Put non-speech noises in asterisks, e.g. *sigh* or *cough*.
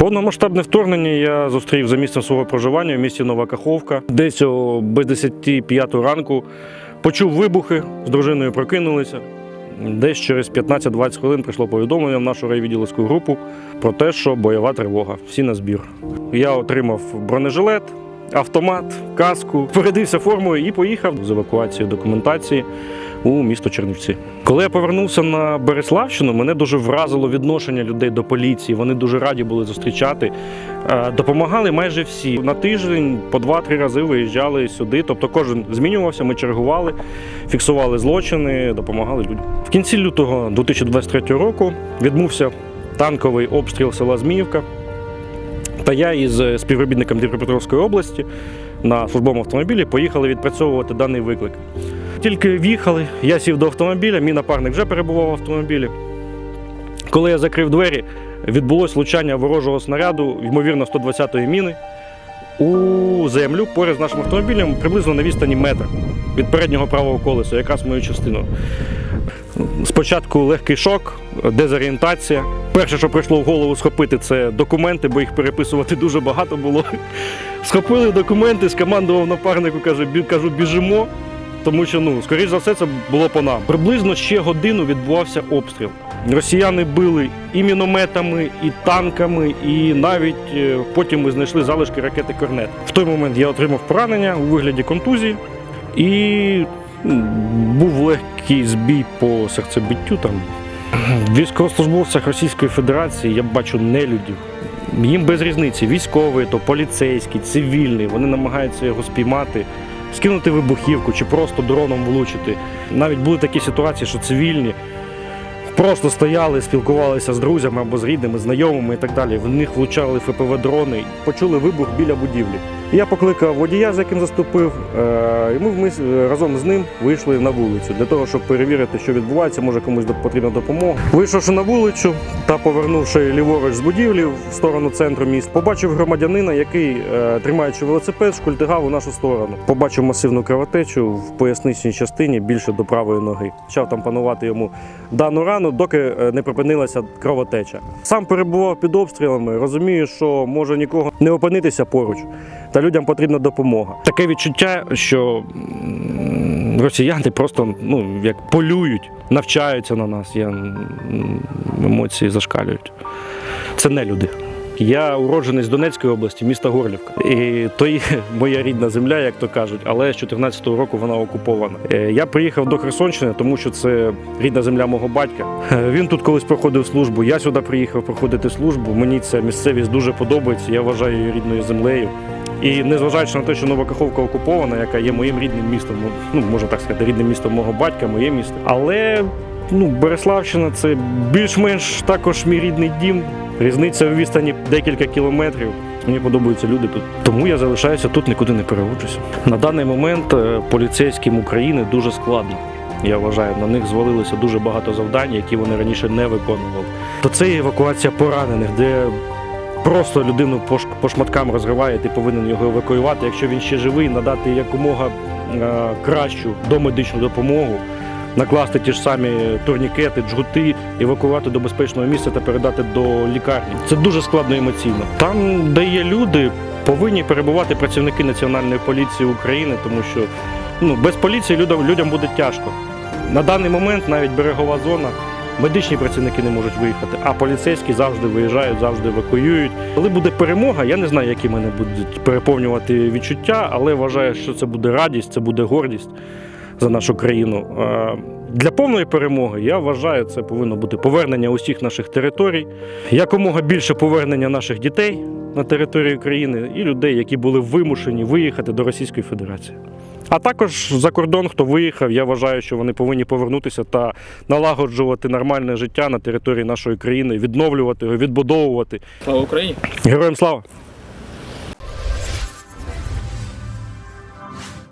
Повномасштабне вторгнення я зустрів за місцем свого проживання в місті Нова Каховка. Десь о без 10 5 ранку почув вибухи, з дружиною прокинулися. Десь через 15-20 хвилин прийшло повідомлення в нашу райвідділовську групу про те, що бойова тривога, всі на збір. Я отримав бронежилет, автомат, каску, передився формою і поїхав з евакуацією документації у місто Чернівці. Коли я повернувся на Береславщину, мене дуже вразило відношення людей до поліції. Вони дуже раді були зустрічати. Е, Допомагали майже всі. На тиждень по два-три рази виїжджали сюди. Тобто кожен змінювався, ми чергували, фіксували злочини, допомагали людям. В кінці лютого 2023 року відбувся танковий обстріл села Зміївка. Та я із е, співробітником Дніпропетровської області на службовому автомобілі поїхали відпрацьовувати даний виклик. Тільки в'їхали, я сів до автомобіля, мій напарник вже перебував в автомобілі. Коли я закрив двері, відбулось влучання ворожого снаряду, ймовірно, 120-ї міни у землю поряд з нашим автомобілем приблизно на відстані метра від переднього правого колеса, якраз мою частину. Спочатку легкий шок, дезорієнтація. Перше, що прийшло в голову схопити, це документи, бо їх переписувати дуже багато було. Схопили документи, скомандував напарнику, каже, «Бі- кажу, біжимо. Тому що, ну, скоріш за все, це було по нам. Приблизно ще годину відбувався обстріл. Росіяни били і мінометами, і танками, і навіть е, потім ми знайшли залишки ракети Корнет. В той момент я отримав поранення у вигляді контузії і був легкий збій по серцебиттю. Там. Військовослужбовцях Російської Федерації я бачу нелюдів. Їм без різниці, військовий, то поліцейський, цивільний, вони намагаються його спіймати, скинути вибухівку чи просто дроном влучити. Навіть були такі ситуації, що цивільні просто стояли, спілкувалися з друзями або з рідними, знайомими і так далі. В них влучали ФПВ-дрони, почули вибух біля будівлі. Я покликав водія, з яким заступив, е, і ми разом з ним вийшли на вулицю для того, щоб перевірити, що відбувається, може комусь потрібна допомога. Вийшовши на вулицю та повернувши ліворуч з будівлі в сторону центру міста, побачив громадянина, який, е, тримаючи велосипед, шкультигав у нашу сторону. Побачив масивну кровотечу в поясничній частині більше до правої ноги. Почав там панувати йому дану рану, доки е, не припинилася кровотеча. Сам перебував під обстрілами, розумію, що може нікого не опинитися поруч, та людям потрібна допомога. Таке відчуття, що росіяни просто ну як полюють, навчаються на нас. Я емоції зашкалюють. Це не люди. Я уроджений з Донецької області, міста Горлівка. І то є *laughs* моя рідна земля, як то кажуть, але з 14-го року вона окупована. Е, Я приїхав до Херсонщини, тому що це рідна земля мого батька. Е, Він тут колись проходив службу. Я сюди приїхав проходити службу. Мені ця місцевість дуже подобається. Я вважаю її рідною землею. І незважаючи на те, що Нова Каховка окупована, яка є моїм рідним містом, ну можна так сказати, рідним містом мого батька, моє місто. Але ну, Береславщина це більш-менш також мій рідний дім. Різниця в відстані декілька кілометрів. Мені подобаються люди тут. Тому я залишаюся тут, нікуди не переводжуся. На даний момент е, поліцейським України дуже складно. Я вважаю, на них звалилося дуже багато завдань, які вони раніше не виконували. То це є евакуація поранених, де просто людину по, шматкам розриває, ти повинен його евакуювати. Якщо він ще живий, надати якомога е, кращу домедичну допомогу, накласти ті ж самі турнікети, джгути, евакуювати до безпечного місця та передати до лікарні. Це дуже складно емоційно. Там, де є люди, повинні перебувати працівники Національної поліції України, тому що ну, без поліції людям, людям буде тяжко. На даний момент навіть берегова зона. Медичні працівники не можуть виїхати, а поліцейські завжди виїжджають, завжди евакуюють. Коли буде перемога, я не знаю, які мене будуть переповнювати відчуття, але вважаю, що це буде радість, це буде гордість за нашу країну. Е, Для повної перемоги я вважаю, це повинно бути повернення усіх наших територій, якомога більше повернення наших дітей на територію країни і людей, які були вимушені виїхати до Російської Федерації. А також за кордон, хто виїхав, я вважаю, що вони повинні повернутися та налагоджувати нормальне життя на території нашої країни, відновлювати його, відбудовувати. Слава Україні! Героям слава!